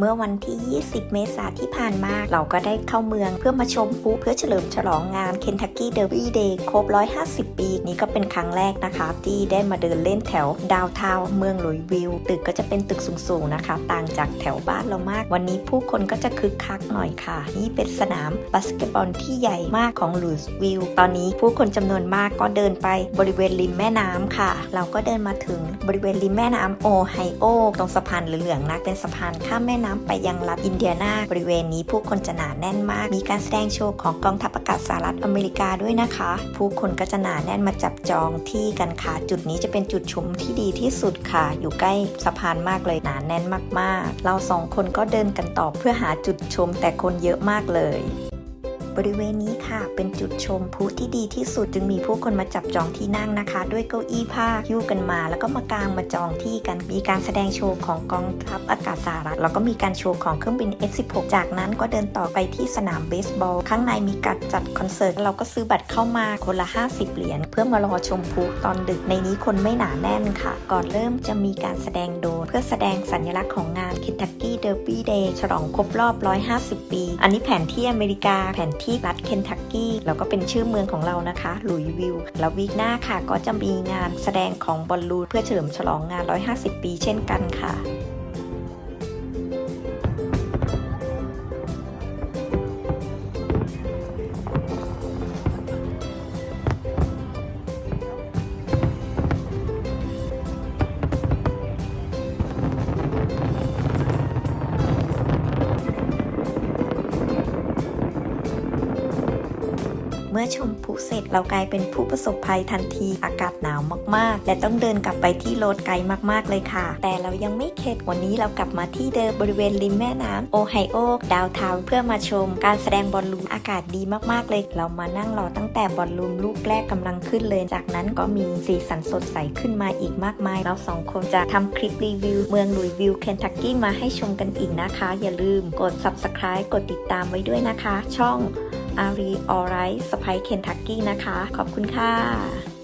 เมื่อวันที่ 20 เมษายนที่ผ่านมา เราก็ได้เข้าเมืองเพื่อมาชมปูเพื่อเฉลิมฉลองงาน Kentucky Derby Day ครบ 150 ปี นี้ก็เป็นครั้งแรกนะคะ ที่ได้มาเดินเล่นแถวดาวทาวเมืองลุยวิลตึกก็จะเป็นตึกสูงๆนะคะ ต่างจากแถวบ้านเรามาก วันนี้ผู้คนก็จะคึกคักหน่อยค่ะ นี่เป็นสนามบาสเกตบอลที่ใหญ่มากของลุยวิลตอนนี้ผู้คนจำนวนมากก็เดินไปบริเวณริมแม่น้ำค่ะ เราก็เดินมาถึงบริเวณริมแม่น้ำโอไฮโอตรงสะพานเหลืองๆนะเป็นสะพานข้ามแม่น้ำไปยังรัฐอินเดียนาบริเวณนี้ผู้คนจะหนาแน่นมาก มีการแสดงโชว์ของกองทัพอากาศสหรัฐอเมริกาด้วยนะคะ ผู้คนก็จะหนาแน่นมาจับจองที่กันค่ะ จุดนี้จะเป็นจุดชมที่ดีที่สุดค่ะ อยู่ใกล้สะพานมากเลยหนาแน่นมากๆ เราสองคนก็เดินกันต่อเพื่อหาจุดชมแต่คนเยอะมากเลย บริเวณนี้ค่ะ เป็นจุดชมพลุที่ดีที่สุดจึงมีผู้คนมาจับจองที่นั่งนะคะ ด้วยเก้าอี้ผ้าคิ้วกันมา แล้วก็มากางมาจองที่กันมีการแสดงโชว์ของกองทัพอากาศสหรัฐแล้วก็มีการโชว์ของเครื่องบิน F16 จากนั้นก็เดินต่อไปที่สนามเบสบอล ข้างในมีการจัดคอนเสิร์ตเราก็ซื้อบัตรเข้ามาคนละ 50 เหรียญเพื่อมารอชมพลุตอนดึกในนี้คนไม่หนาแน่นค่ะ ก่อนเริ่มจะมีการแสดงโดน เพื่อแสดงสัญลักษณ์ของงาน Kentucky Derby Day ฉลองครบรอบ 150 ปี อันนี้แผนที่อเมริกาแผนที่รัฐเคนทักกี้แล้วก็เป็นชื่อเมืองของเรานะคะหลุยวิลแล้ววีคหน้าค่ะก็จะมีงานแสดงของบอลลูนเพื่อเฉลิมฉลองงาน 150 ปีเช่นกันค่ะ มื่อชมพลุเสร็จเรากลายเป็นผู้ประสบภัยทันทีอากาศหนาวมากๆ และต้องเดินกลับไปที่รถไกลมากๆเลยค่ะ แต่เรายังไม่เข็ดวันนี้เรากลับมาที่เดิมบริเวณริมแม่น้ำโอไฮโอดาวทาวเพื่อมาชม การแสดงบอลลูนอากาศดีมากๆเลย เรามานั่งรอตั้งแต่บอลลูนลูกแรกกำลังขึ้นเลย จากนั้นก็มีสีสันสดใสขึ้นมาอีกมากมาย เราสองคนจะทำคลิปรีวิว เมืองลุยวิลเคนทักกี้มาให้ชมกันอีกนะคะ อย่าลืมกด subscribe กดติดตามไว้ด้วยนะคะ ช่อง อารีออไรส์สไปเคนทักกี้นะคะ ขอบคุณค่ะ